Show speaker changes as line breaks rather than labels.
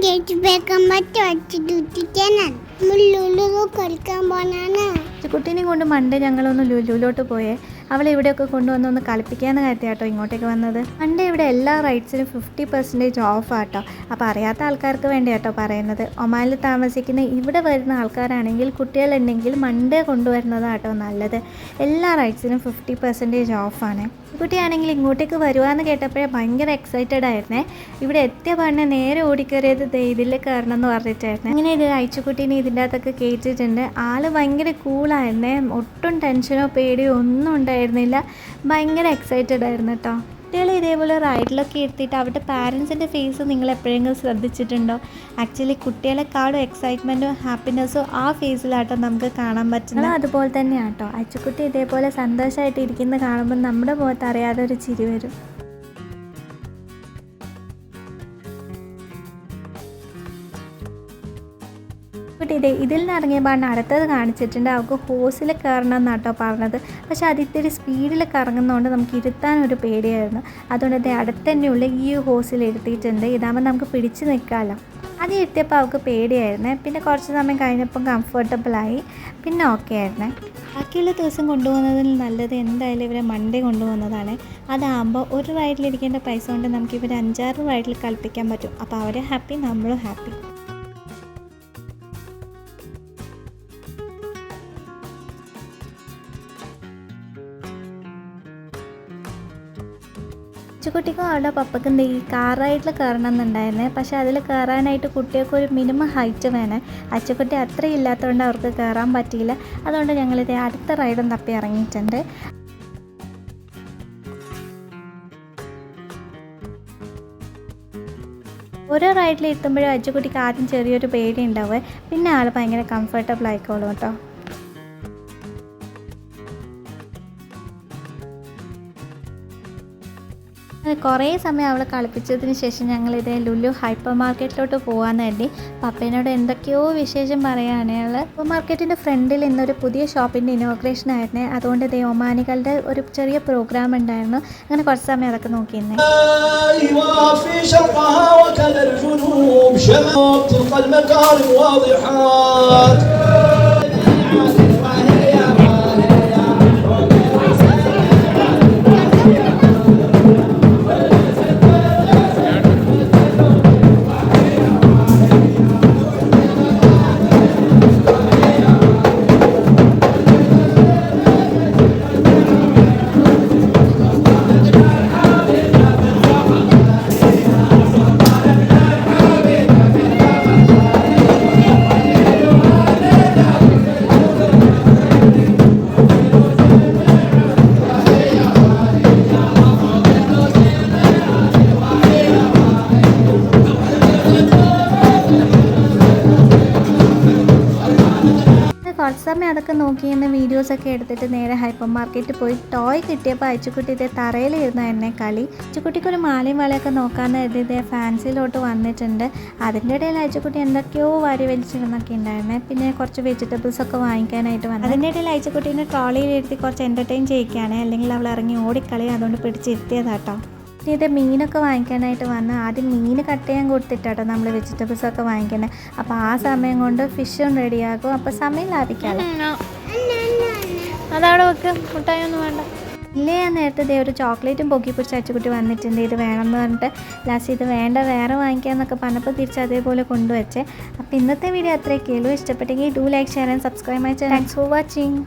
ചേച്ചി വേഗം പറ്റി പോനാണ്
കുട്ടീനെയും കൊണ്ട് മണ്ടേ ഞങ്ങളൊന്ന് ലുലുവിലോട്ട് പോയേ. അവളെ ഇവിടെയൊക്കെ കൊണ്ടുവന്ന് ഒന്ന് കളിപ്പിക്കാന്ന് കരുതി കേട്ടോ ഇങ്ങോട്ടേക്ക് വന്നത്. മണ്ടേ ഇവിടെ എല്ലാ റൈറ്റ്സിനും ഫിഫ്റ്റി പെർസെന്റേജ് ഓഫ് ആട്ടോ. അപ്പോൾ അറിയാത്ത ആൾക്കാർക്ക് വേണ്ടി കേട്ടോ പറയുന്നത്. ഒമാനിൽ താമസിക്കുന്ന ഇവിടെ വരുന്ന ആൾക്കാരാണെങ്കിൽ കുട്ടികളുണ്ടെങ്കിൽ മണ്ടേ കൊണ്ടുവരുന്നതാട്ടോ നല്ലത്. എല്ലാ റൈറ്റ്സിനും ഫിഫ്റ്റി പെർസെന്റേജ് ഓഫാണ് കുട്ടിയാണെങ്കിൽ ഇങ്ങോട്ടേക്ക് വരുവാന്ന് കേട്ടപ്പോഴേ ഭയങ്കര എക്സൈറ്റഡ് ആയിരുന്നേ. ഇവിടെ എത്തിയ പാടിനെ നേരെ ഓടിക്കയറിയത് ദേ ഇതിൽ കയറണം എന്ന് പറഞ്ഞിട്ടായിരുന്നു. അങ്ങനെ ഇത് അയച്ചുകുട്ടീനെ ഇതിന്റെ അകത്തൊക്കെ കയറ്റിയിട്ടുണ്ട് ആൾ ഭയങ്കര കൂളായിരുന്നേ ഒട്ടും ടെൻഷനോ പേടിയോ ഒന്നും ഉണ്ടായിരുന്നില്ല. ഭയങ്കര എക്സൈറ്റഡ് ആയിരുന്നു കേട്ടോ കുട്ടികളെ ഇതേപോലെ റൈഡിലൊക്കെ ഇരുത്തിയിട്ട് അവരുടെ പാരൻസിന്റെ ഫേസ് നിങ്ങൾ എപ്പോഴെങ്കിലും ശ്രദ്ധിച്ചിട്ടുണ്ടോ? ആക്ച്വലി കുട്ടികളെക്കാളും എക്സൈറ്റ്മെന്റും ഹാപ്പിനെസ്സും ആ ഫേസിലാട്ടോ നമുക്ക് കാണാൻ പറ്റുന്നത് അതുപോലെ തന്നെയാട്ടോ കേട്ടോ അച്ചുക്കുട്ടി ഇതേപോലെ സന്തോഷമായിട്ട് ഇരിക്കുന്നത് കാണുമ്പോൾ നമ്മുടെ മുഖത്ത് അറിയാതെ ഒരു ചിരി വരും. ഇതേ ഇതിൽ നിന്ന് ഇറങ്ങിയപ്പോൾ അടുത്തത് കാണിച്ചിട്ടുണ്ട്. അവൾക്ക് ഹോസിൽ കയറണം എന്നാട്ടോ പറഞ്ഞത്. പക്ഷെ അത് ഇത്തിരി സ്പീഡിൽ കറങ്ങുന്നതുകൊണ്ട് നമുക്ക് ഇരുത്താൻ ഒരു പേടിയായിരുന്നു. അതുകൊണ്ട് ഇതേ അടുത്തന്നെയുള്ള ഈ ഹോസിൽ ഇരുത്തിയിട്ടുണ്ട്. ഇതാകുമ്പോൾ നമുക്ക് പിടിച്ചു നിൽക്കാമല്ലോ അത് ഇരുത്തിയപ്പോൾ അവൾക്ക് പേടിയായിരുന്നേ. പിന്നെ കുറച്ച് സമയം കഴിഞ്ഞപ്പം കംഫർട്ടബിളായി പിന്നെ ഓക്കെ ആയിരുന്നു. ബാക്കിയുള്ള ദിവസം കൊണ്ടുപോകുന്നതിൽ നല്ലത് എന്തായാലും ഇവരെ മൺഡേ കൊണ്ടുപോകുന്നതാണ്. അതാകുമ്പോൾ ഒരു റൈഡിലിരിക്കേണ്ട പൈസ കൊണ്ട് നമുക്ക് ഇവർ അഞ്ചാറ് റൈഡിൽ കളിപ്പിക്കാൻ പറ്റും. അപ്പോൾ അവരെ ഹാപ്പി നമ്മളും ഹാപ്പി അച്ചുകുട്ടിക്കും അവളുടെ പപ്പക്കും ഈ കാറായിട്ട് കയറണം എന്നുണ്ടായിരുന്നേ പക്ഷേ അതിൽ കയറാനായിട്ട് കുട്ടികൾക്ക് ഒരു മിനിമം ഹൈറ്റ് വേണേ. അച്ചക്കുട്ടി അത്ര ഇല്ലാത്തതുകൊണ്ട് അവർക്ക് കയറാൻ പറ്റിയില്ല. അതുകൊണ്ട് ഞങ്ങളിത് അടുത്ത റൈഡും തപ്പി ഇറങ്ങിയിട്ടുണ്ട്. ഓരോ റൈഡിൽ എത്തുമ്പോഴും അച്ചുകുട്ടിക്ക് ആദ്യം ചെറിയൊരു പേടി ഉണ്ടാവുക പിന്നെ ആൾ ഭയങ്കര കംഫർട്ടബിൾ ആയിക്കോളും കേട്ടോ. കുറേ സമയം അവളെ കളിപ്പിച്ചതിന് ശേഷം ഞങ്ങൾ ഇതേ ലുലു ഹൈപ്പർ മാർക്കറ്റിലോട്ട് പോകാമെന്ന് കരുതി പപ്പേനോട് എന്തൊക്കെയോ വിശേഷം പറയുകയാണ് അയാൾ ഹൈപ്പർ മാർക്കറ്റിൻ്റെ ഫ്രണ്ടിൽ ഇന്നൊരു പുതിയ ഷോപ്പിൻ്റെ ഇനോഗ്രേഷൻ ആയിരുന്നേ അതുകൊണ്ട് ഇതേ ഒമാനികളുടെ ഒരു ചെറിയ പ്രോഗ്രാം ഉണ്ടായിരുന്നു അങ്ങനെ കുറച്ച് സമയം അതൊക്കെ നോക്കിയിരുന്നേ
وفي شرقها وكذا الجنوب شمال تلقى المكارم واضحات
കുറച്ച് നോക്കി നോക്കിയിരുന്ന വീഡിയോസൊക്കെ എടുത്തിട്ട് നേരെ ഹൈപ്പർ മാർക്കറ്റിൽ പോയി ടോയ് കിട്ടിയപ്പോൾ അച്ചുക്കുട്ടിയുടെ തറയിലിരുന്ന എന്നെ കളി. അച്ചുക്കുട്ടിക്കൊരു മാലയും വളയൊക്കെ നോക്കാമെന്ന് കരുതി ഇതേ ഫാൻസിലോട്ട് വന്നിട്ടുണ്ട്. അതിന്റെ ഇടയിൽ അച്ചുക്കുട്ടി എന്തൊക്കെയോ വാരി വലിച്ചിരുന്നൊക്കെ ഉണ്ടായിരുന്നെ. പിന്നെ കുറച്ച് വെജിറ്റബിൾസ് ഒക്കെ വാങ്ങിക്കാനായിട്ട് വന്നു. അതിന്റെ ഇടയിൽ അച്ചുക്കുട്ടീനെ ട്രോളിയിലിരുത്തി കുറച്ച് എന്റർടൈൻ ചെയ്യിക്കുകയാണ്. അല്ലെങ്കിൽ അവൾ ഇറങ്ങി ഓടിക്കളി അതുകൊണ്ട് പിടിച്ചിരുത്തിയതാട്ടോ പിന്നെ ഇത് മീനൊക്കെ വാങ്ങിക്കാനായിട്ട് വന്ന് ആദ്യം മീൻ കട്ട് ചെയ്യാൻ കൊടുത്തിട്ടാട്ടോ നമ്മൾ വെജിറ്റബിൾസ് ഒക്കെ വാങ്ങിക്കുന്നത് അപ്പോൾ ആ സമയം കൊണ്ട് ഫിഷും റെഡിയാകും അപ്പോൾ സമയം ലാഭിക്കാം അതവിടെ വെക്ക്. മുട്ടായി ഒന്നും വേണ്ട. ഇല്ലേ ഞാൻ നേരത്തെ ദേ ഒരു ചോക്ലേറ്റും പൊക്കി പിടിച്ച് അച്ചുകുട്ടി വന്നിട്ടുണ്ട്. ഇത് വേണമെന്ന് പറഞ്ഞിട്ട് ലാസ്റ്റ് ഇത് വേണ്ട വേറെ വാങ്ങിക്കാമെന്നൊക്കെ പറഞ്ഞപ്പോൾ തിരിച്ച് അതേപോലെ കൊണ്ടുവച്ചേ. അപ്പോൾ ഇന്നത്തെ വീഡിയോ അത്രയൊക്കെ ഉള്ളൂ. ഇഷ്ടപ്പെട്ടെങ്കിൽ do like share and subscribe my channel thanks for watching